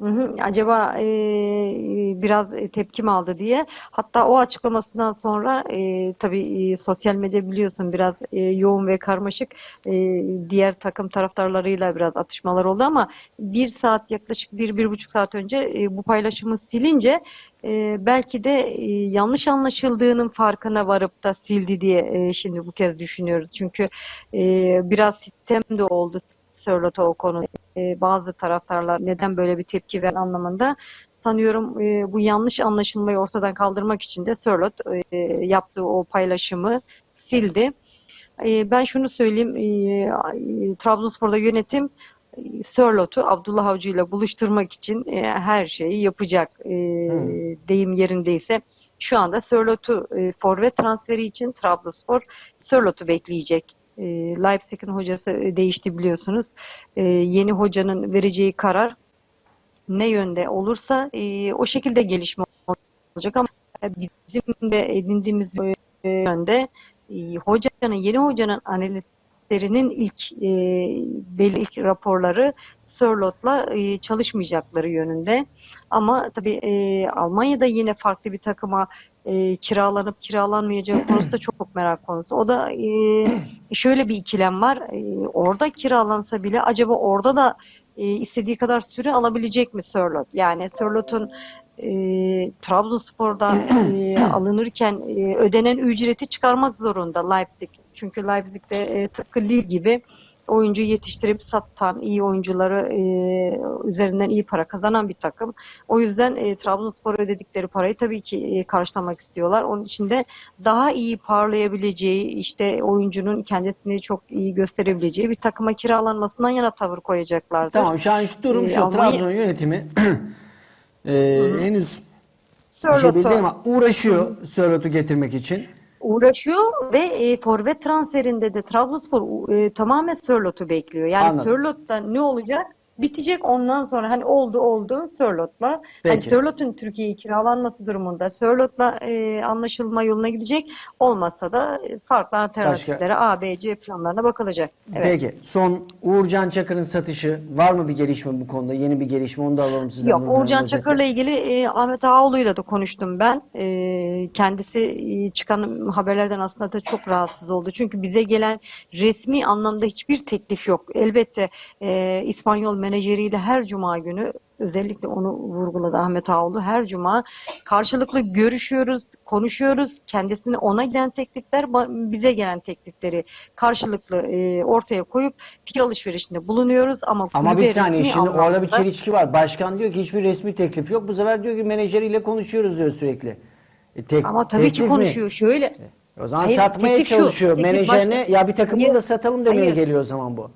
Hı hı. Acaba e, biraz tepki mi aldı diye. Hatta o açıklamasından sonra e, tabii e, sosyal medya biliyorsun biraz e, yoğun ve karmaşık. E, diğer takım taraftarlarıyla biraz atışmalar oldu ama bir saat yaklaşık bir, bir buçuk saat önce e, bu paylaşımı silince e, belki de e, yanlış anlaşıldığının farkına varıp da sildi diye e, şimdi bu kez düşünüyoruz. Çünkü e, biraz sitem de oldu Sörlot'a o konu. E, bazı taraftarlar neden böyle bir tepki veren anlamında sanıyorum e, bu yanlış anlaşılmayı ortadan kaldırmak için de Sörlot e, yaptığı o paylaşımı sildi. E, ben şunu söyleyeyim, e, Trabzonspor'da yönetim e, Sörlot'u Abdullah Avcı ile buluşturmak için e, her şeyi yapacak. E, deyim yerindeyse şu anda Sörlot'u e, forvet transferi için Trabzonspor Sörlot'u bekleyecek. E, Leipzig'in hocası e, değişti biliyorsunuz. E, yeni hocanın vereceği karar ne yönde olursa e, o şekilde gelişme olacak ama bizim de edindiğimiz yönde hocanın yeni hocanın analistlerinin ilk e, belli ilk raporları Sörlot'la e, çalışmayacakları yönünde. Ama tabii e, Almanya'da yine farklı bir takıma e, kiralanıp kiralanmayacağı konusu da çok merak konusu. O da e, şöyle bir ikilem var. E, orada kiralansa bile acaba orada da e, istediği kadar süre alabilecek mi Sörlot? Yani Sörlot'un e, Trabzonspor'dan e, alınırken e, ödenen ücreti çıkarmak zorunda Leipzig. Çünkü Leipzig'de e, tıpkı Lille gibi oyuncu yetiştirip satan, iyi oyuncuları e, üzerinden iyi para kazanan bir takım. O yüzden e, Trabzonspor'a ödedikleri parayı tabii ki e, karşılamak istiyorlar. Onun için de daha iyi parlayabileceği, işte oyuncunun kendisini çok iyi gösterebileceği bir takıma kiralanmasından yana tavır koyacaklardır. Tamam şu an şu durum Ee, şu. Almanya- Trabzon yönetimi e, henüz Sörlot'u- şey ama uğraşıyor Sörlot'u getirmek için. uğraşıyor ve e, forvet transferinde de Trabzonspor e, tamamen Sörlot'u bekliyor. Yani Anladım. Sörlot'ta ne olacak? Bitecek ondan sonra hani oldu oldu Sörlot'la. Hani. Sörlot'un Türkiye'ye kiralanması durumunda Sörlot'la e, anlaşılma yoluna gidecek. Olmazsa da e, farklı alternatiflere A, B, C planlarına bakılacak. Evet. Peki son Uğurcan Çakır'ın satışı var mı bir gelişme bu konuda? Yeni bir gelişme onu da alalım sizden. Yok, Uğurcan. Çakır'la ilgili e, Ahmet Ağaoğlu'yla da konuştum ben. E, kendisi e, çıkan haberlerden aslında da çok rahatsız oldu. Çünkü bize gelen resmi anlamda hiçbir teklif yok. Elbette e, İspanyol menajeriyle her cuma günü özellikle onu vurguladı Ahmet Ağaoğlu. Her cuma karşılıklı görüşüyoruz, konuşuyoruz. Kendisine ona gelen teklifler, bize gelen teklifleri karşılıklı e, ortaya koyup fikir alışverişinde bulunuyoruz. Ama, Ama bir saniye şimdi orada bir anlamda- çelişki var. Başkan diyor ki hiçbir resmi teklif yok. Bu sefer diyor ki menajeriyle konuşuyoruz diyor sürekli. E, tek- Ama tabii ki mi? konuşuyor. Şöyle. O zaman Hayır, satmaya şu, çalışıyor. teklif Menajerine başka. ya bir takımı Hayır, da satalım demeye hayır. geliyor o zaman bu.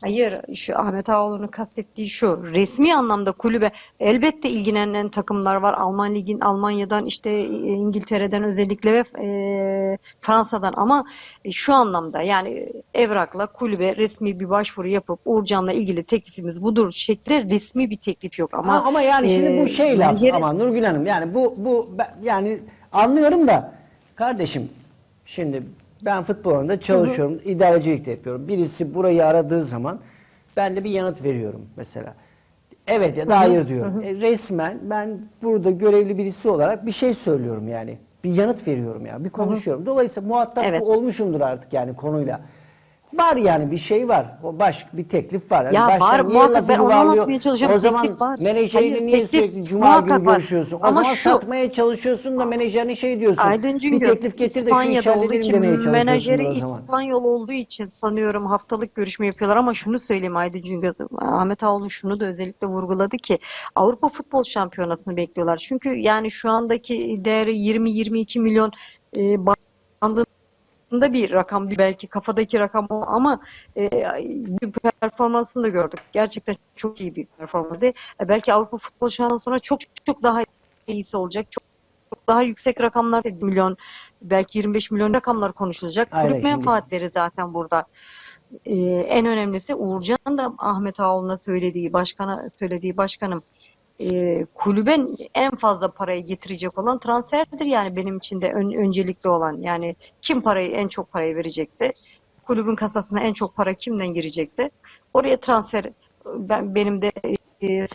Hayır, şu Ahmet Ağaoğlu'nun kastettiği şu. Resmi anlamda kulübe elbette ilgilenen takımlar var. Alman ligin Almanya'dan işte e, İngiltere'den özellikle ve e, Fransa'dan ama e, şu anlamda yani evrakla kulübe resmi bir başvuru yapıp Uğurcan'la ilgili teklifimiz budur şeklinde resmi bir teklif yok ama Ama, ama yani şimdi bu e, şey laf menajeri- ama Nurgül Hanım yani bu bu ben- yani anlıyorum da kardeşim şimdi ben futbol alanında çalışıyorum, idarecilik de yapıyorum. Birisi burayı aradığı zaman ben de bir yanıt veriyorum mesela. Evet ya da hayır diyorum. E, resmen ben burada görevli birisi olarak bir şey söylüyorum yani. Bir yanıt veriyorum ya, bir konuşuyorum. Dolayısıyla muhatap Evet. olmuşumdur artık yani konuyla. Var yani bir şey var. O baş bir teklif var. Yani Ya var, muhakkak ben onu anlatmaya çalışıyorum. O zaman Teklif var. menajeriyle Hayır, niye teklif sürekli cuma günü var. görüşüyorsun? O Ama zaman şu- satmaya çalışıyorsun da menajerine şey diyorsun. Aydın bir teklif getir de şu olduğu halledelim için demeye çalışıyorsundur menajeri o zaman. İspanyol olduğu için sanıyorum haftalık görüşme yapıyorlar ama şunu söyleyeyim Aydın Cüngör, Ahmet Ağaoğlu şunu da özellikle vurguladı ki Avrupa Futbol Şampiyonası'nı bekliyorlar. Çünkü yani şu andaki değeri 20-22 milyon e, bir rakam belki kafadaki rakam o ama e, bir performansını da gördük. Gerçekten çok iyi bir performanstı. E, belki Avrupa Futbol Şampiyonası'ndan sonra çok çok daha iyisi olacak. Çok, çok daha yüksek rakamlar milyon belki 25 milyon rakamlar konuşulacak. Aynen, Kulüp menfaatleri zaten burada. E, en önemlisi Uğurcan da Ahmet Ağaoğlu'na söylediği, başkana söylediği başkanım e, kulüben en fazla parayı getirecek olan transferdir yani benim için de ön- öncelikli olan yani kim parayı en çok parayı verecekse kulübün kasasına en çok para kimden girecekse oraya transfer ben benim de e,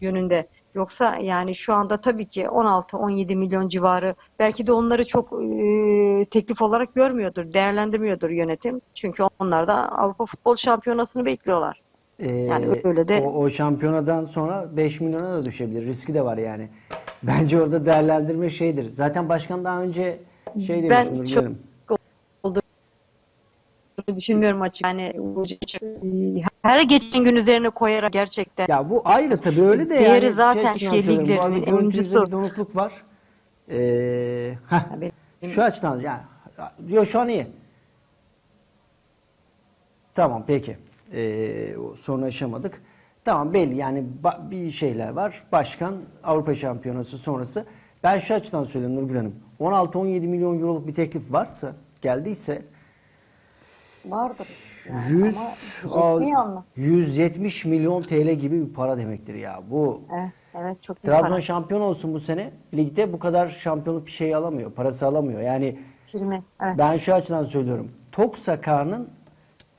yönünde. Yoksa yani şu anda tabii ki 16-17 milyon civarı belki de onları çok e, teklif olarak görmüyordur, değerlendirmiyordur yönetim. Çünkü onlar da Avrupa Futbol Şampiyonası'nı bekliyorlar. Ee, Yani öyle de- o, o şampiyonadan sonra 5 milyona da düşebilir. Riski de var yani. Bence orada değerlendirme şeydir. Zaten başkan daha önce şey demiş Ben çok Hanım. düşünmüyorum açık. Yani her geçen gün üzerine koyarak gerçekten Ya bu ayrı tabii öyle de Diğeri yani zaten şey şey liglerinin oyuncusu. bir donukluk var. Ee, heh, Ya benim- şu açıdan yani yok şu an iyi. Tamam peki. Ee, o sorunu aşamadık. Tamam belli yani bir şeyler var. Başkan Avrupa Şampiyonası sonrası. Ben şu açıdan söylüyorum Nurgül Hanım. 16-17 milyon euroluk bir teklif varsa geldiyse vardır. 100 ama al- yetmiyor mu? 170 milyon TL gibi bir para demektir ya. Bu Evet, evet çok Trabzon para. şampiyon olsun bu sene. Ligde bu kadar şampiyonluk bir şey alamıyor. Parası alamıyor. Yani Primi, evet. ben şu açıdan söylüyorum. Tok Sakar'ın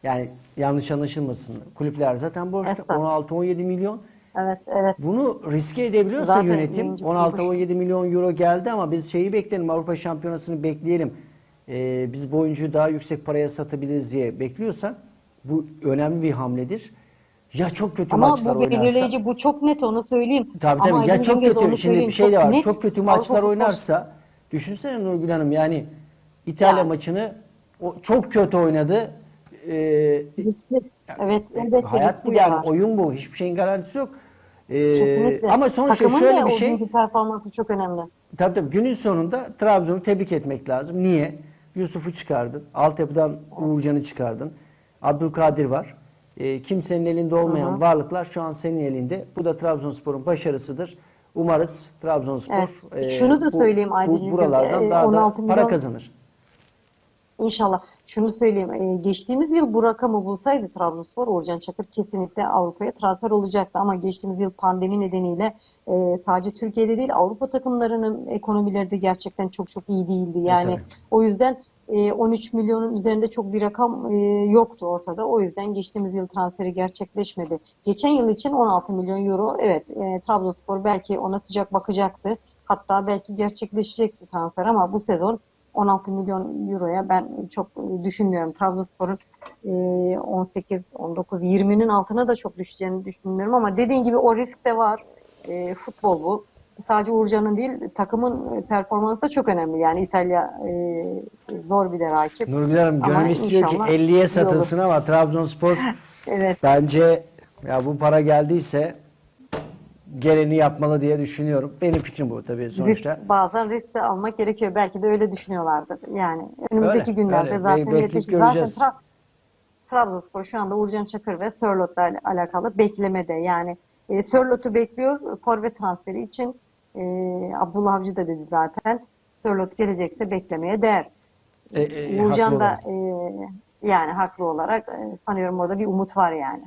yani yanlış anlaşılmasın. Kulüpler zaten borçlu. Estağfurullah. 16-17 milyon. Evet, evet. Bunu riske edebiliyorsa Zaten yönetim yayıncı 16-17 milyon euro geldi ama biz şeyi bekleyelim Avrupa Şampiyonası'nı bekleyelim. Ee, biz bu oyuncuyu daha yüksek paraya satabiliriz diye bekliyorsan bu önemli bir hamledir. Ya çok kötü Ama maçlar bu oynarsa. belirleyici, bu çok net onu söyleyeyim. Tabii Ama tabii. Ya Aydın çok kötü. Şimdi söyleyeyim, bir şey de var. net. Çok kötü Avrupa maçlar futbol- oynarsa düşünsene Nurgül Hanım yani İtalya Ya. maçını o çok kötü oynadı. Ee. Evet, e, elbette hayat bu yani. var. Oyun bu. Hiçbir şeyin garantisi yok. Ee, ama sonuçta Takımın şöyle bir şey. performansı çok önemli. Tabii tabii. Günün sonunda Trabzon'u tebrik etmek lazım. Niye? Yusuf'u çıkardın. Altyapıdan Uğurcan'ı çıkardın. Abdülkadir var. Ee, kimsenin elinde olmayan varlıklar şu an senin elinde. Bu da Trabzonspor'un başarısıdır. Umarız Trabzonspor Evet. e, Şunu da bu- söyleyeyim bu, buralardan e, daha da 16 para milyon- kazanır. İnşallah. Şunu söyleyeyim. e, Geçtiğimiz yıl bu rakamı bulsaydı Trabzonspor, Uğurcan Çakır kesinlikle Avrupa'ya transfer olacaktı. Ama geçtiğimiz yıl pandemi nedeniyle e, sadece Türkiye'de değil Avrupa takımlarının ekonomileri de gerçekten çok çok iyi değildi. Yani tabii. o yüzden e, 13 milyonun üzerinde çok bir rakam e, yoktu ortada. O yüzden geçtiğimiz yıl transferi gerçekleşmedi. Geçen yıl için 16 milyon euro evet e, Trabzonspor belki ona sıcak bakacaktı. Hatta belki gerçekleşecekti transfer ama bu sezon 16 milyon euroya ben çok e, düşünmüyorum. Trabzonspor'un e, 18, 19, 20'nin altına da çok düşeceğini düşünmüyorum ama dediğin gibi o risk de var. E, futbol bu. Sadece Uğurcan'ın değil takımın performansı da çok önemli. Yani İtalya e, zor bir de rakip. Nurgül Hanım gönül istiyor ki inşallah 50'ye iyi olur. satılsın ama Trabzonspor Evet. bence ya bu para geldiyse geleni yapmalı diye düşünüyorum. Benim fikrim bu tabii sonuçta. Risk, bazen risk de almak gerekiyor. Belki de öyle düşünüyorlardır. Yani önümüzdeki Öyle, günlerde öyle. zaten Be- bekleyip netleşir. Zaten göreceğiz. Tra- Trabzonspor şu anda Uğurcan Çakır ve Sörlot'la al- alakalı beklemede. Yani e, Sörlot'u bekliyor forvet transferi için. E, Abdullah Avcı da dedi zaten. Sörlot gelecekse beklemeye değer. E, e, Uğurcan da olarak. e, yani haklı olarak e, sanıyorum orada bir umut var yani.